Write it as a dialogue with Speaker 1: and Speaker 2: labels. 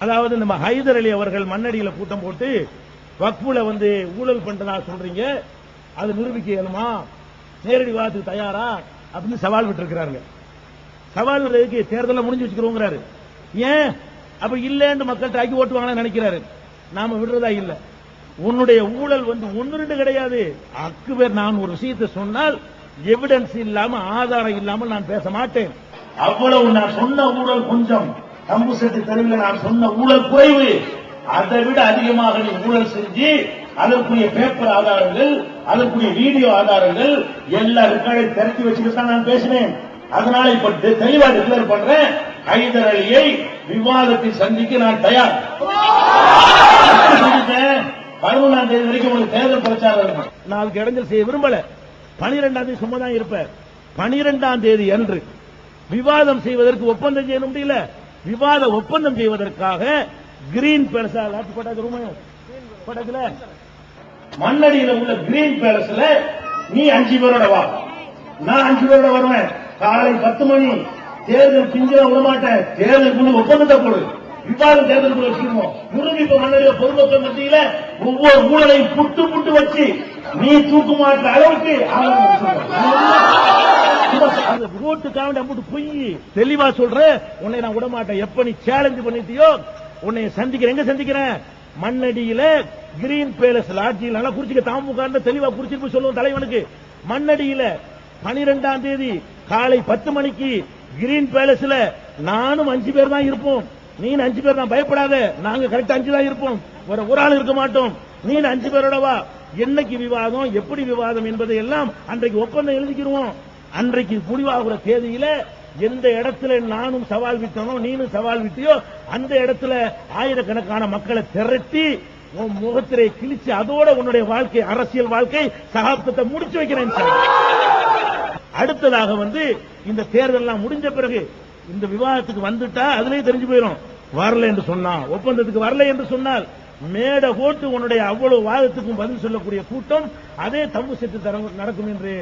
Speaker 1: அதாவது நம்ம ஹைதர் அலி அவர்கள் மண்ணடியில கூட்டம் போட்டு வக்ஃபுல வந்து ஊழல் பண்றதா சொல்றீங்க அது நிரூபிக்க இயலுமா? நேரடி வாதத்துக்கு தயாரா? அப்படின்னு சவால் விட்டுருக்கிறாங்க சவால் விடுறதுக்கு தேர்தல முடிஞ்சு வச்சுக்கிறோங்கிறாரு. ஏன்? அப்ப இல்லன்னு மக்கள் ஆக்கி ஓட்டுவாங்கன்னு நினைக்கிறாரு. நாம விடுறதா இல்ல. உன்னுடைய ஊழல் வந்து ஒன்னு ரெண்டு கிடையாது. அக்கு பேர் நான் ஒரு விஷயத்தை சொன்னால் எவிடன்ஸ் இல்லாம ஆதாரம் இல்லாமல் நான் பேச மாட்டேன். அவ்வளவு நான் சொன்ன ஊழல் கொஞ்சம். கம்புசெட்டு தெருவில் நான் சொன்ன ஊழல் குறைவு. அதை விட அதிகமாக நீ ஊழல் செஞ்சு அதற்குரிய பேப்பர் ஆதாரங்கள் அதற்குரிய வீடியோ ஆதாரங்கள் எல்லா ரெக்கார்டையும் திரட்டி வச்சுட்டு தான் நான் பேசினேன். அதனால இப்ப தெளிவா டிக்ளேர் பண்றேன். ஹைதர் அலியை விவாதத்தை சந்திக்க நான் தயார். பதினொன்றாம் தேதி வரைக்கும் உங்களுக்கு தேர்தல் பிரச்சாரம் இருக்கும். நான் அதுக்கு இடைஞ்சல் செய்ய விரும்பல. பனிரெண்டாம் தேதி சும்மா தான் இருப்பேன். பனிரெண்டாம் தேதி அன்று விவாதம் செய்வதற்கு ஒப்பந்தம் செய்ய முடியல. விவாத ஒப்பந்தம் செய்வதற்காக கிரீன் பேலஸ் லாட்டி மண்ணடியில் உள்ள கிரீன் பேலஸ்ல நீ அஞ்சு பேரோட வா. நான் அஞ்சு பேரோட வருவேன். காலை பத்து மணி. தேர்தல் பிஞ்சல விட மாட்டேன் தேர்தல் குழு ஒப்பந்தத்தை போடு விவாதம் தேர்தல் குழு வச்சுக்குவோம் நிரூபிப்பு மண்ணடியில பொதுமக்கள் மத்தியில ஒவ்வொரு ஊழலையும் புட்டு புட்டு வச்சு நீ தூக்குமாற்ற அளவுக்கு அந்த ஓட்டுக்காக நம்மட்டு பொய் தெளிவா சொல்றேன் உன்னை நான் விட மாட்டேன் எப்ப நீ சேலஞ்சு பண்ணிட்டியோ உன்னை சந்திக்கிறேன். எங்க சந்திக்கிறேன்? மண்ணடியில கிரீன் பேலஸ் லாட்ஜியில் நல்லா குறிச்சிக்க தாமுக தெளிவா குறிச்சிட்டு போய் சொல்லுவோம் தலைவனுக்கு. மண்ணடியில பனிரெண்டாம் தேதி காலை பத்து மணிக்கு கிரீன் பேலஸ்ல நானும் அஞ்சு பேர் தான் இருப்போம். நீ அஞ்சு பேர் தான் பயப்படாத. நாங்க கரெக்டா அஞ்சு தான் இருப்போம். வேற ஒரு ஆள் இருக்க மாட்டோம். நீ அஞ்சு பேரோட வா. என்னைக்கு விவாதம் எப்படி விவாதம் என்பதை எல்லாம் அன்றைக்கு ஒப்பந்தம் எழுதிக்கிடுவோம் அன்றைக்கு முடிவாகிற தேதியில எந்த இடத்துல நானும் சவால் விட்டனோ நீனும் சவால் விட்டியோ அந்த இடத்துல ஆயிரக்கணக்கான மக்களை திரட்டி உன் முகத்திரை கிழிச்சு அதோட உன்னுடைய வாழ்க்கை அரசியல் வாழ்க்கை சகாப்தத்தை முடிச்சு வைக்கிறேன் அடுத்ததாக வந்து இந்த தேர்தல்லாம் முடிஞ்ச பிறகு இந்த விவாதத்துக்கு வந்துட்டா அதுலயே தெரிஞ்சு போயிடும் வரல என்று சொன்னா ஒப்பந்தத்துக்கு வரல என்று சொன்னால் மேட போட்டு உன்னுடைய அவ்வளவு வாதத்துக்கும் பதில் சொல்லக்கூடிய கூட்டம் அதே தம்பு செட்டு நடக்கும் என்று